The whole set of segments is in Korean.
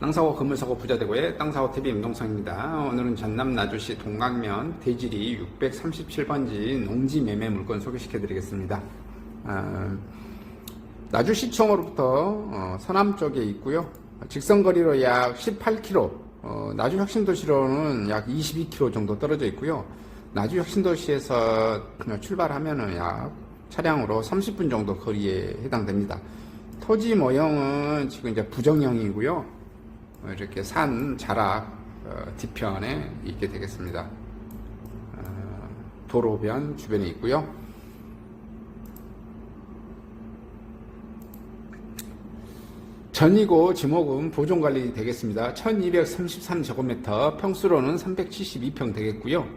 땅사고 건물사고 부자대고의 땅사고 TV 임동성입니다. 오늘은 전남 나주시 동강면 대지리 637번지 농지 매매 물건 소개시켜 드리겠습니다. 아, 나주시청으로부터 어, 서남 쪽에 있고요. 직선거리로 약 18km, 어, 나주 혁신도시로는 약 22km 정도 떨어져 있고요. 나주 혁신도시에서 출발하면은 약 차량으로 30분 정도 거리에 해당됩니다. 토지 모형은 지금 이제 부정형이고요. 어, 이렇게 산 자락 어, 뒤편에 있게 되겠습니다. 어, 도로변 주변에 있고요. 전이고 지목은 보존관리 되겠습니다. 1233제곱미터, 평수로는 372평 되겠고요.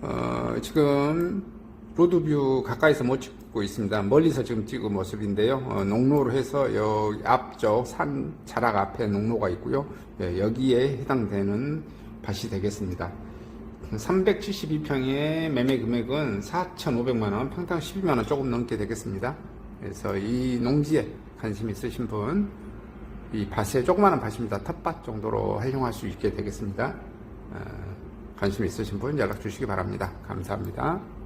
어, 지금 로드뷰 가까이서 못 찍고 있습니다. 멀리서 지금 찍은 모습인데요. 어, 농로로 해서 여기 앞쪽 산 자락 앞에 농로가 있고요. 예, 여기에 해당되는 밭이 되겠습니다. 372평의 매매 금액은 4,500만원, 평당 12만원 조금 넘게 되겠습니다. 그래서 이 농지에 관심 있으신 분, 이 밭에 조그마한 밭입니다. 텃밭 정도로 활용할 수 있게 되겠습니다. 어, 관심 있으신 분 연락 주시기 바랍니다. 감사합니다.